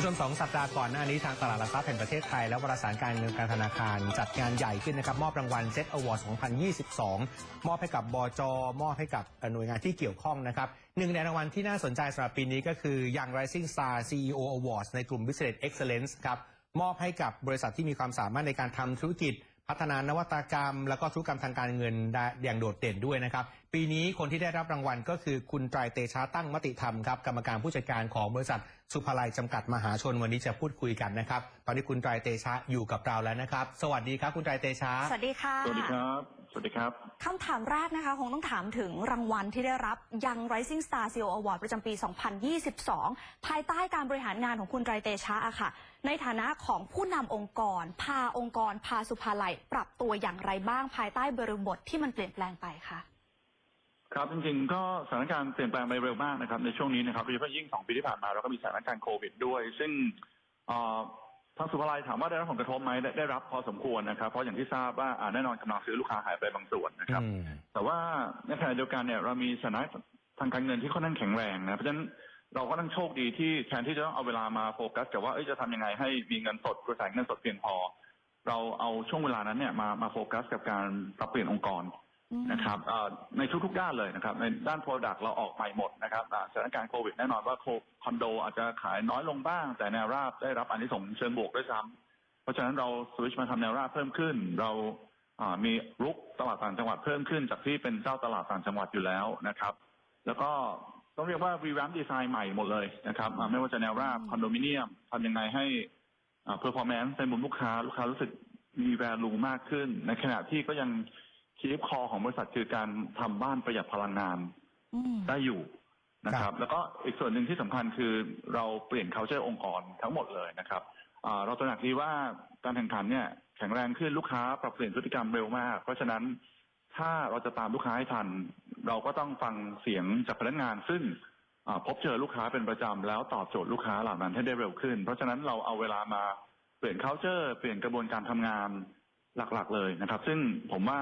ผู้ชมสองสัปดาห์ก่อนหน้านี้ทางตลาดหลักทรัพย์แห่งประเทศไทย และวารสารการเงินการธนาคาร จัดงานใหญ่ขึ้นนะครับ มอบรางวัลเซ t อ Award 2022 มอบให้กับบจ มอบให้กับหน่วยงานที่เกี่ยวข้องนะครับหนึ่งในรางวัลที่น่าสนใจสำหรับปีนี้ก็คือ Young Rising Star CEO Awards ในกลุ่ม Business Excellence ครับมอบให้กับบริษัทที่มีความสามารถในการทำธุรกิจ พัฒนานวัตกรรม แล้วก็ธุรกรรมทางการเงินได้อย่างโดดเด่นด้วยนะครับ ปีนี้คนที่ได้รับรางวัลก็คือคุณไตรเตชะตั้งมติธรรมครับกรรมการผู้จัดการของบริษัทสุภาลัยจำกัดมหาชนวันนี้จะพูดคุยกันนะครับ ตอนนี้คุณไตรเตชะอยู่กับเราแล้วนะครับ สวัสดีครับคุณไตรเตชะสวัสดีค่ะ สวัสดีครับ สวัสดีครับคำถามแรกนะคะคงต้องถามถึงรางวัลที่ได้รับ Young Rising Star CEO Award ประจำปี 2022 ภายใต้การบริหารงานของคุณไตรเตชะอะค่ะ ในฐานะของผู้นำองค์กร พาองค์กร พาสุภาลัยปรับตัวอย่างไรบ้างภายใต้บริบทที่มันเปลี่ยนแปลงไปคะ ครับจริงๆก็สถานการณ์เปลี่ยนแปลงไปเร็วมากนะครับในช่วงนี้นะครับโดยเฉพาะยิ่งสองปีที่ผ่านมาเราก็มีสถานการณ์โควิดด้วย ซึ่งเอ่อทางสุภาลัยถามว่าได้รับผลกระทบไหมได้ได้รับพอสมควรนะครับ เพราะอย่างที่ทราบว่าอ่าแน่นอนกำลังซื้อลูกค้าหายไปบางส่วนนะครับอืมแต่ว่าในขณะเดียวกันเนี่ยเรามีสถานะทางการเงินที่ค่อนข้างแข็งแรงนะเพราะฉะนั้นเราก็ต้องโชคดีที่แทนที่จะต้องเอาเวลามาโฟกัสกับว่าเอ้ยจะทำยังไงให้มีเงินสดกระแสเงินสดเพียงพอ เราเอาช่วงเวลานั้นเนี่ยมามาโฟกัสกับการปรับเปลี่ยนองค์กร นะครับในทุกๆด้านเลยนะครับ ในด้าน Product เราออกใหม่หมดนะครับสถานการณ์โควิดแน่นอนว่าคอนโดอาจจะขายน้อยลงบ้าง แต่แนวราบได้รับอันนี้ส่งเชิงบวกด้วยซ้ำเพราะฉะนั้นเราสวิชมาทำแนวราบเพิ่มขึ้น เรามีรุกตลาดต่างจังหวัดเพิ่มขึ้น จากที่เป็นเจ้าตลาดต่างจังหวัดอยู่แล้วนะครับ แล้วก็ต้องเรียกว่ารีแวมดีไซน์ใหม่หมดเลยนะครับไม่ว่าจะแนวราบคอนโดมิเนียมทำยังไงให้อ่า performance ในมุมลูกค้าลูกค้ารู้สึกมี value มากขึ้น ในขณะที่ก็ยัง คีฟคอของบริษัทคือการทำบ้านประหยัดพลังงานอืม ได้อยู่นะคครัรับ บ แล้วก็อีกส่วนหนึ่งที่สำคัญคือเราเปลี่ยน culture องค์กรทั้งหมดเลยนะครับอ่าเราตระหนักดีว่าการแข่งขันเนี่ยแข็งแรงขึ้นลูกค้าปรับเปลี่ยนพฤติกรรมเร็วมาก เพราะฉะนั้นถ้าเราจะตามลูกค้าให้ทัน เราก็ต้องฟังเสียงจากพนักงาน ซึ่งอ่าพบเจอลูกค้าเป็นประจำแล้วตอบโจทย์ลูกค้าเหล่านั้นให้ได้เร็วขึ้น เพราะฉะนั้นเราเอาเวลามาเปลี่ยน culture เปลี่ยนกระบวนการทำงาน หลักๆ เลยนะครับ ซึ่งผมว่า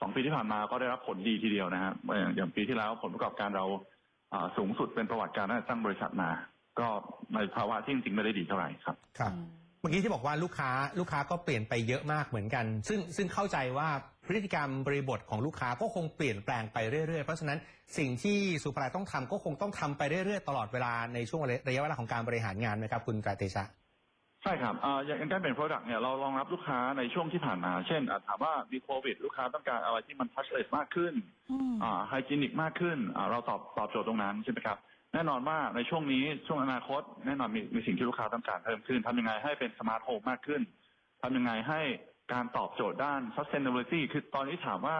สองปีที่ผ่านมาก็ได้รับผลดีทีเดียวนะฮะอย่างอย่างปีที่แล้วผลประกอบการเราอ่าสูงสุดเป็นประวัติการตั้งแต่ตั้งบริษัทมา ก็ในภาวะที่จริงๆไม่ได้ดีเท่าไหร่ครับครับอืมเมื่อกี้ที่บอกว่าลูกค้าลูกค้าก็เปลี่ยนไปเยอะมากเหมือนกัน ซึ่งซึ่งเข้าใจว่าพฤติกรรมบริบทของลูกค้าก็คงเปลี่ยนแปลงไปเรื่อยๆ เพราะฉะนั้นสิ่งที่สุภาลัยต้องทำก็คงต้องทำไปเรื่อยๆ ตลอดเวลาในช่วงระยะเวลาของการบริหารงานนะครับคุณไตรเตชะ ใช่ครับอ่าอย่างการเป็น Product เนี่ยเรารองรับลูกค้าในช่วงที่ผ่านมา เช่นอ่าถามว่ามีโควิด ลูกค้าต้องการอะไรที่มัน touchless มากขึ้นอืมอ่าไฮจีนิกมากขึ้นอ่าเราตอบตอบโจทย์ตรงนั้นใช่ไหมครับแน่นอนว่าในช่วงนี้ช่วงอนาคต แน่นอนมีมีสิ่งที่ลูกค้าต้องการเพิ่มขึ้นทำยังไงให้เป็นสมาร์ทโฮมมากขึ้นทำยังไงให้การตอบโจทย์ด้าน sustainability คือตอนนี้ถามว่า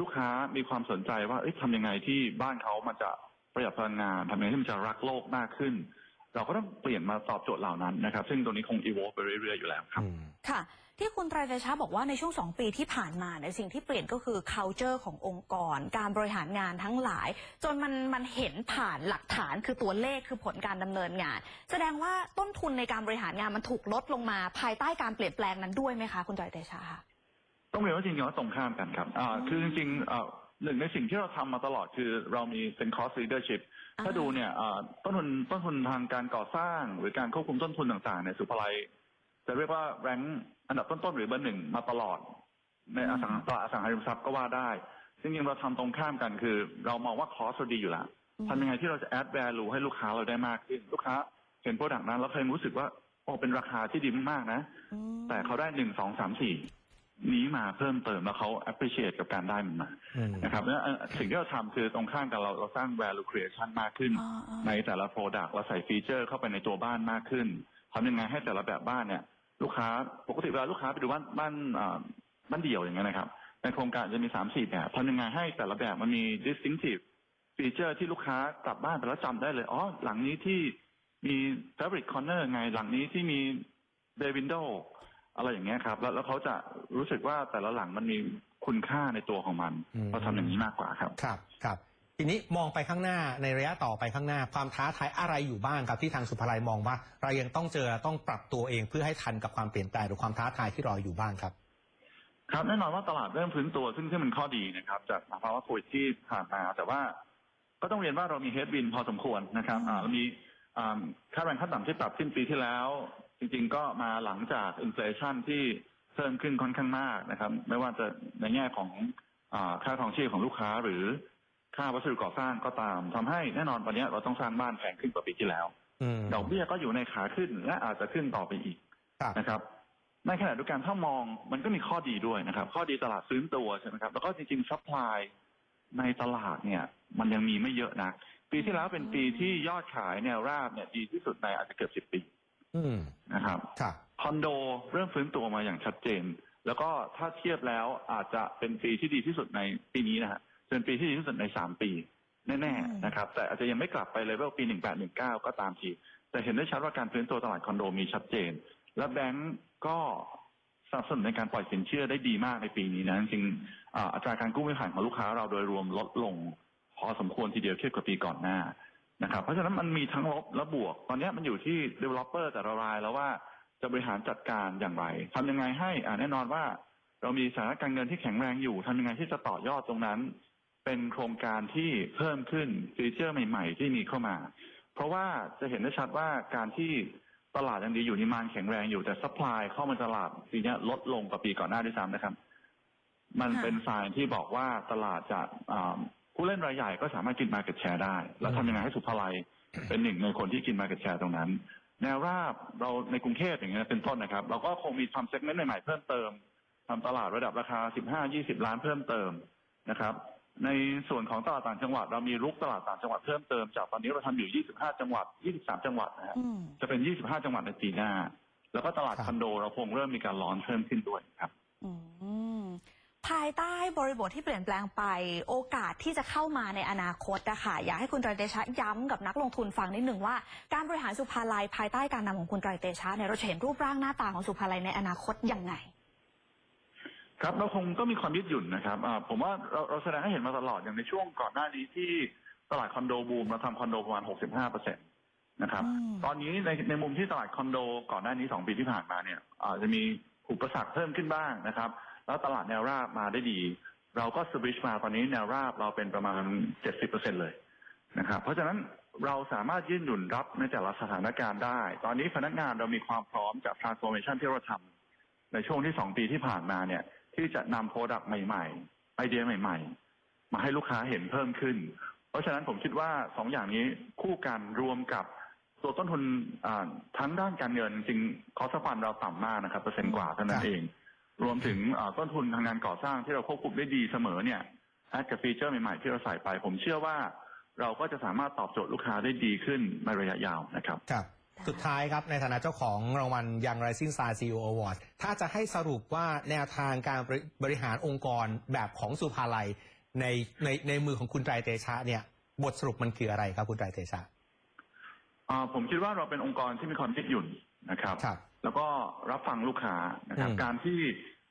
ลูกค้ามีความสนใจว่าเอ้ยทำยังไงที่บ้านเขามันจะประหยัดพลังงานทำยังไงที่มันจะรักโลกมากขึ้น เราก็ต้องเปลี่ยนมาตอบโจทย์เหล่านั้นนะครับ ซึ่งตรงนี้คง evolve ไปเรื่อยๆอยู่แล้วครับอืมค่ะ ที่คุณไตรเตชะบอกว่าในช่วงสองปีที่ผ่านมาเนี่ยสิ่งที่เปลี่ยนก็คือ culture ขององค์กร การบริหารงานทั้งหลาย จนมันมันเห็นผ่านหลักฐานคือตัวเลขคือผลการดำเนินงาน แสดงว่าต้นทุนในการบริหารงานมันถูกลดลงมา ภายใต้การเปลี่ยนแปลงนั้นด้วยไหมคะ คุณไตรเตชะคะต้องเรียนว่าจริงๆแล้วตรงข้ามกันครับอ่าคือจริงๆอ่า หนึ่งในสิ่งที่เราทำมาตลอดคือเรามีเป็น cost leadership อ่าถ้าดูเนี่ยอ่าต้นทุนต้นทุนทางการก่อสร้าง หรือการควบคุมต้นทุนต่างๆในยสุภาลัยจะเรียกว่าแรงอันดับต้นๆหรือเบอร์หนึ่งมาตลอด ในอสังตลาดอสังหาริมทรัพย์ก็ว่าได้จริงๆเราทำตรงข้ามกันคือ เรามองว่า cost เราดีอยู่แล้วทำยังไงที่เราจะ add value ให้ลูกค้าเราได้มากขึ้นลูกค้า เห็นโปรดักต์นั้นแล้วเคยรู้สึกว่าโอ้เป็นราคาที่ดีมากๆนะอืมแต่เขาได้หนึ่งสองสามสี่ นี้มาเพิ่มเติมแล้วเขา appreciate กับการได้มันมาอืมนะครับแล้วสิ่งที่เราทำคือตรงข้ามกันเราเราสร้าง value creation มากขึ้นอ่าอ่าในแต่ละ product เราใส่ฟีเจอร์เข้าไปในตัวบ้านมากขึ้นทำยังไงให้แต่ละแบบบ้านเนี่ย ลูกค้าปกติเวลาลูกค้าไปดูบ้านบ้านอ่าบ้านเดี่ยวอย่างเงี้ยนะครับ ในโครงการจะมีสามสี่แบบทำยังไงให้แต่ละแบบมันมี distinctive ฟีเจอร์ที่ลูกค้ากลับบ้านไปแล้วจำได้เลยอ๋อหลังนี้ที่มี fabric corner ไงหลังนี้ที่มี bay window อะไรอย่างเงี้ยครับ แล้วแล้วเขาจะรู้สึกว่าแต่ละหลังมันมีคุณค่าในตัวของมันอืม เราทำอย่างนี้มากกว่าครับ ครับครับ ทีนี้มองไปข้างหน้าในระยะต่อไปข้างหน้า ความท้าทายอะไรอยู่บ้างครับที่ทางสุภาลัยมองว่า เรายังต้องเจอต้องปรับตัวเองเพื่อให้ทันกับความเปลี่ยนแปลงหรือความท้าทายที่รออยู่บ้างครับ ครับแน่นอนว่าตลาดเริ่มฟื้นตัวซึ่งซึ่งเป็นข้อดีนะครับจากภาวะโควิดที่ผ่านมาแต่ว่าก็ต้องเรียนว่าเรามีเฮดวินพอสมควรนะครับอืมอ่าเรามีอ่าค่าแรงขั้นต่ำที่ปรับขึ้นปีที่แล้ว จริงๆก็มาหลังจากอินฟลชันที่เพิ่มขึ้นค่อนข้างมากนะครับ ไม่ว่าจะในแง่ของอาค่าครองชีพของลูกค้าหรือค่าวัสดุก่อสร้างก็ตามทำให้แน่นอนวันนี้เราต้องสร้างบ้านแพงขึ้นกว่าปีที่แล้วอืมดอกเบี้ยก็อยู่ในขาขึ้นและอาจจะขึ้นต่อไปอีกครับนะครับในขณะเดียวกันถ้ามองมันก็มีข้อดีด้วยนะครับ ข้อดีตลาดฟื้นตัวใช่ไหมครับแล้วก็จริงๆซัพพลายในตลาดเนี่ย มันยังมีไม่เยอะนะปีที่แล้วเป็นปีที่ยอดขายแนวราบเนี่ยดีที่สุดในอาจจะเกือบสิบ10ปี อืมนะครับครับคอนโดเริ่มฟื้นตัวมาอย่างชัดเจน แล้วก็ถ้าเทียบแล้วอาจจะเป็นปีที่ดีที่สุดในปีนี้นะฮะเป็นปีที่ดีที่สุดในสามปีแน่อืมๆนะครับ แต่อาจจะยังไม่กลับไปเลเวลปีหนึ่งแปดหนึ่งเก้าก็ตามทีแต่เห็นได้ชัดว่าการฟื้นตัวตลาดคอนโดมีชัดเจน และแบงก์ก็สนับสนุนในการปล่อยสินเชื่อได้ดีมากในปีนี้นะจริงๆอ่าอัตราการกู้ไม่ผ่านของลูกค้าเราโดยรวมลดลง พอสมควรทีเดียวเทียบกับปีก่อนหน้า นะครับเพราะฉะนั้นมันมีทั้งลบและบวก ตอนนี้มันอยู่ที่ developer แต่ละรายแล้วว่าจะบริหารจัดการอย่างไรทำยังไงให้อ่าแน่นอนว่า เรามีสถานการเงินที่แข็งแรงอยู่ทำยังไงที่จะต่อยอดตรงนั้น เป็นโครงการที่เพิ่มขึ้นฟีเจอร์ใหม่ ๆ ที่มีเข้ามา เพราะว่าจะเห็นได้ชัดว่าการที่ตลาดยังดีอยู่นิมานแข็งแรงอยู่แต่ซัพพลายเข้ามาตลาดปีนี้ลดลงกว่าปีก่อนหน้าด้วยซ้ำนะครับ มันค่ะเป็นสายที่บอกว่าตลาดจะอ่า ผู้เล่นรายใหญ่ก็สามารถกินมาเก็ตแชร์ได้ แล้วทำยังไงให้สุภาลัยเป็นหนึ่งในคนที่กินมาเก็ตแชร์ตรงนั้น แนวราบเราในกรุงเทพอย่างเงี้ยเป็นต้นนะครับ เราก็คงมีทำเซกเมนต์ใหม่ๆเพิ่มเติมทำตลาดระดับราคา 15-20 ล้านเพิ่มเติมนะครับ ในส่วนของตลาดต่างจังหวัด เรามีรุกตลาดต่างจังหวัดเพิ่มเติมจากตอนนี้เราทำอยู่ 25 จังหวัด 23 จังหวัดนะฮะอืมจะเป็น 25 จังหวัดในปีหน้า แล้วก็ตลาดครับคอนโดเราคงเริ่มมีการร้อนเพิ่มขึ้นด้วยครับ อืม ภายใต้บริบทที่เปลี่ยนแปลงไปโอกาสที่จะเข้ามาในอนาคตนะคะอยากให้คุณไตรเตชะย้ำกับนักลงทุนฟังนิดหนึ่งว่าการบริหารสุภาลัยภายใต้การนำของคุณไตรเตชะเนี่ยเราจะเห็นรูปร่างหน้าตาของสุภาลัยในอนาคตยังไง ครับเราคงก็มีความยืดหยุ่นนะครับอ่าผมว่าเราเราแสดงให้เห็นมาตลอดอย่างในช่วงก่อนหน้านี้ที่ตลาดคอนโดบูมเราทำคอนโดประมาณ 65เปอร์เซ็นต์นะครับอืมตอนนี้ในในมุมที่ตลาดคอนโดก่อนหน้านี้สองปีที่ผ่านมาเนี่ยอาจจะมีอุปสรรคเพิ่มขึ้นบ้างนะครับ แล้วตลาดแนวราบมาได้ดี เราก็สวิชมาตอนนี้แนวราบเราเป็นประมาณ70เปอร์เซ็นเลยนะครับเพราะฉะนั้นเราสามารถยืดหยุ่นรับในแต่ละสถานการณ์ได้ ตอนนี้พนักงานเรามีความพร้อมจาก transformation ที่เราทำในช่วงที่สองปีที่ผ่านมาเนี่ย ที่จะนำโปรดักต์ใหม่ๆ ไอเดียใหม่ ๆ มาให้ลูกค้าเห็นเพิ่มขึ้น เพราะฉะนั้นผมคิดว่าสองอย่างนี้คู่กันรวมกับตัวต้นทุนทั้งด้านการเงินจริงคอสฟันเราต่ำมากนะครับเปอร์เซ็นต์กว่าเท่านั้นเอง รวมถึงอ่าต้นทุนทางงานก่อสร้างที่เราควบคุมได้ดีเสมอเนี่ยแอดกับฟีเจอร์ใหม่ๆที่เราใส่ไป ผมเชื่อว่าเราก็จะสามารถตอบโจทย์ลูกค้าได้ดีขึ้นในระยะยาวนะครับครับ สุดท้ายครับในฐานะเจ้าของรางวัลยัง Rising Star CEO Award ถ้าจะให้สรุปว่าแนวทางการบริบริหารองค์กรแบบของสุภาลัยในในในมือของคุณไตรเตชะเนี่ยบทสรุปมันคืออะไรครับคุณไตรเตชะอ่าผมคิดว่าเราเป็นองค์กรที่มีความยืดหยุ่นนะครับครับ แล้วก็รับฟังลูกค้านะครับอืมการที่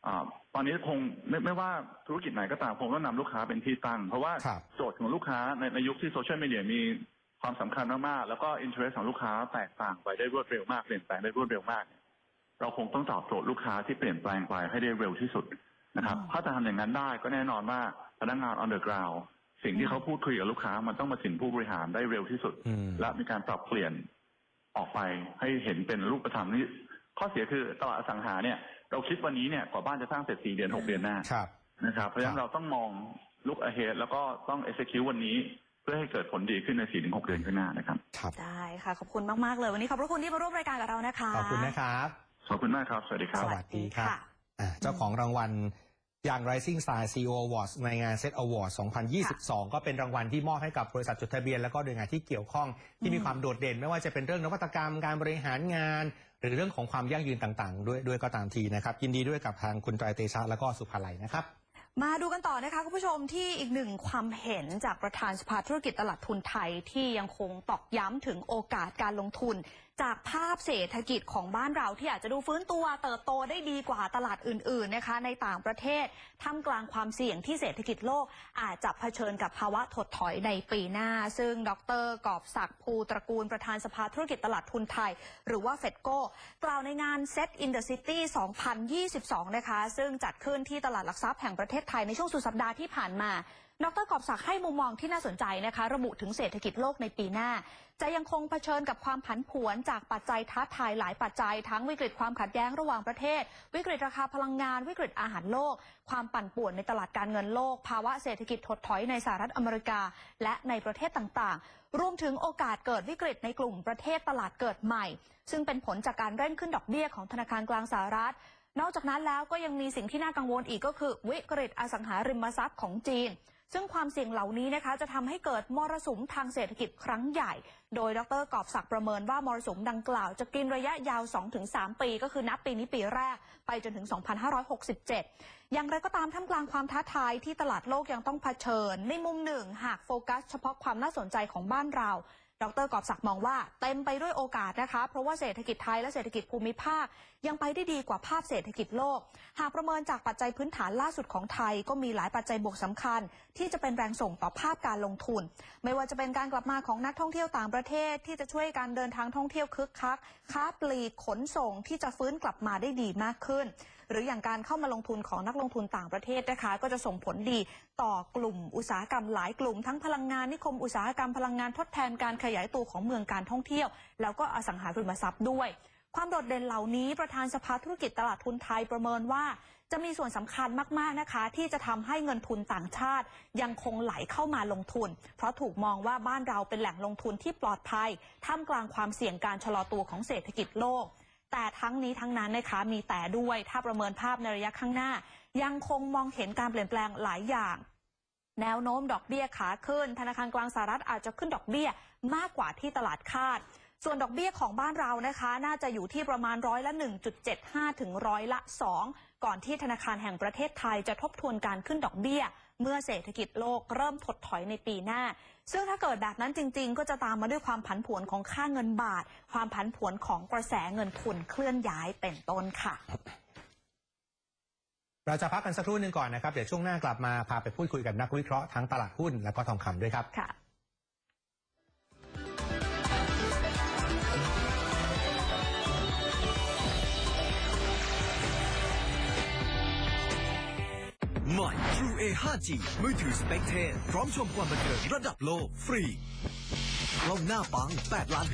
อ่าตอนนี้คงไม่ไม่ว่าธุรกิจไหนก็ตามคงต้องนำลูกค้าเป็นที่ตั้ง เพราะว่าครับโจทย์ของลูกค้าในในยุคที่โซเชียลมีเดียมีความสำคัญมากๆ แล้วก็อินเทอร์เของลูกค้าแตกต่างไปได้รวดเร็วมากเปลี่ยนแปลงได้รวดเร็วมากเนี่ยเราคงต้องตอบโจทย์ลูกค้าที่เปลี่ยนแปลงไปให้ได้เร็วที่สุดนะครับอืมถ้าจะทำอย่างนั้นได้ก็แน่นอนว่าพนักงาน on the ground สิ่งที่เขาพูดคุยกับลูกค้ามันต้องมาถึงผู้บริหารได้เร็วที่สุดอืมและมีการปรับเปลี่ยนออกไปให้เห็นเป็นรูปธรรมนี่ ข้อเสียคือตลาดอสังหาเนี่ย เราคิดวันนี้เนี่ยกว่าบ้านจะสร้างเสร็จสี่เดือนหกเดือนหน้าครับนะครับเพราะฉะนั้นครับเราต้องมองลุก ahead แล้วก็ต้อง execute วันนี้เพื่อให้เกิดผลดีขึ้นในสี่ถึงหกเดือนข้างหน้านะครับครับได้ค่ะ ขอบคุณมาก ๆ เลย วันนี้ขอบพระคุณที่มาร่วมรายการกับเรานะคะ ขอบคุณนะครับ ขอบคุณมากครับ สวัสดีครับ สวัสดีครับค่ะอ่าเจ้าของรางวัลอย่าง Rising Star CEO Awards ในงาน Set Award 2022 ก็เป็นรางวัลที่มอบให้กับบริษัทจดทะเบียน แล้วก็หน่วยงานที่เกี่ยวข้องที่มีความโดดเด่น ไม่ว่าจะเป็นเรื่องนวัตกรรมการบริหารงาน หรือเรื่องของความยั่งยืนต่างๆ ด้วยด้วยก็ตามทีนะครับ ยินดีด้วยกับทางคุณไตรเตชะและก็สุภาลัยนะครับ มาดูกันต่อนะคะคุณผู้ชมที่อีกหนึ่งความเห็นจากประธานสภาธุรกิจตลาดทุนไทยที่ยังคงตอกย้ำถึงโอกาสการลงทุน จากภาพเศรษฐกิจของบ้านเราที่อาจจะดูฟื้นตัวเติบโตได้ดีกว่าตลาดอื่นๆนะคะ ในต่างประเทศท่ามกลางความเสี่ยงที่เศรษฐกิจโลกอาจจะเผชิญกับภาวะถดถอยในปีหน้า ซึ่งดรกอบศักดิ์ภูตระกูลประธานสภาธุรกิจตลาดทุนไทย หรือว่าเฟดโกกล่าวในงาน Set in the City 2022 นะคะ ซึ่งจัดขึ้นที่ตลาดหลักทรัพย์แห่งประเทศไทยในช่วงสุดสัปดาห์ที่ผ่านมา ดรกอบศักดิ์ให้มุมมองที่น่าสนใจนะคะ ระบุถึงเศรษฐกิจโลกในปีหน้า จะยังคงเผชิญกับความผันผวนจากปัจจัยท้าทายหลายปัจจัย ทั้งวิกฤตความขัดแย้งระหว่างประเทศ วิกฤตราคาพลังงาน วิกฤตอาหารโลก ความปั่นป่วนในตลาดการเงินโลก ภาวะเศรษฐกิจถดถอยในสหรัฐอเมริกา และในประเทศต่างๆ รวมถึงโอกาสเกิดวิกฤตในกลุ่มประเทศตลาดเกิดใหม่ ซึ่งเป็นผลจากการเร่งขึ้นดอกเบี้ยของธนาคารกลางสหรัฐนอกจากนั้นแล้วก็ยังมีสิ่งที่น่ากังวลอีกก็คือ วิกฤตอสังหาริมทรัพย์ของจีน ซึ่งความเสี่ยงเหล่านี้นะคะจะทำให้เกิดมรสุมทางเศรษฐกิจครั้งใหญ่ โดยดรกอบศักดิ์ประเมินว่ามรสุมดังกล่าวจะกินระยะยาว 2-3 ปี ก็คือนับปีนี้ปีแรกไปจนถึง 2567 อย่างไรก็ตามท่ามกลางความท้าทายที่ตลาดโลกยังต้องเผชิญ ในมุมหนึ่งหากโฟกัสเฉพาะความน่าสนใจของบ้านเรา ดรกอบศักดิ์มองว่าเต็มไปด้วยโอกาสนะคะ เพราะว่าเศรษฐกิจไทยและเศรษฐกิจภูมิภาค ยังไปได้ดีกว่าภาพเศรษฐกิจโลก หากประเมินจากปัจจัยพื้นฐานล่าสุดของไทย ก็มีหลายปัจจัยบวกสำคัญ ที่จะเป็นแรงส่งต่อภาพการลงทุน ไม่ว่าจะเป็นการกลับมาของนักท่องเที่ยวต่างประเทศ ที่จะช่วยการเดินทางท่องเที่ยวคึกคัก ค้าปลีกขนส่งที่จะฟื้นกลับมาได้ดีมากขึ้น หรืออย่างการเข้ามาลงทุนของนักลงทุนต่างประเทศนะคะ ก็จะส่งผลดีต่อกลุ่มอุตสาหกรรมหลายกลุ่ม ทั้งพลังงานนิคมอุตสาหกรรมพลังงานทดแทนการขยายตัวของเมืองการท่องเที่ยว แล้วก็อสังหาริมทรัพย์ด้วย ความโดดเด่นเหล่านี้ประธานสภาธุรกิจตลาดทุนไทยประเมินว่าจะมีส่วนสำคัญมากๆนะคะ ที่จะทำให้เงินทุนต่างชาติ ยังคงไหลเข้ามาลงทุน เพราะถูกมองว่าบ้านเราเป็นแหล่งลงทุนที่ปลอดภัย ท่ามกลางความเสี่ยงการชะลอตัวของเศรษฐกิจโลก แต่ทั้งนี้ทั้งนั้นนะคะมีแต่ด้วยถ้าประเมินภาพในระยะข้างหน้า ยังคงมองเห็นการเปลี่ยนแปลงหลายอย่าง แนวโน้มดอกเบี้ยขาขึ้น ธนาคารกลางสหรัฐอาจจะขึ้นดอกเบี้ยมากกว่าที่ตลาดคาด ส่วนดอกเบี้ยของบ้านเรานะคะ น่าจะอยู่ที่ประมาณร้อยละ 1.75 ถึงร้อยละ 2 ก่อนที่ธนาคารแห่งประเทศไทยจะทบทวนการขึ้นดอกเบี้ย เมื่อเศรษฐกิจโลกเริ่มถดถอยในปีหน้า ซึ่งถ้าเกิดแบบนั้นจริง ๆ ก็จะตามมาด้วยความผันผวนของค่าเงินบาท ความผันผวนของกระแสเงินทุนเคลื่อนย้ายเป็นต้นค่ะเราจะพักกันสักครู่หนึ่งก่อนนะครับ เดี๋ยวช่วงหน้ากลับมาพาไปพูดคุยกับนักวิเคราะห์ทั้งตลาดหุ้นและก็ทองคำด้วยครับค่ะใหม่ True A 5G มือถือสเปคเทพพร้อมชมความบันเทิงระดับโลก ฟรีกล้องหน้าปัง 8 ล้าน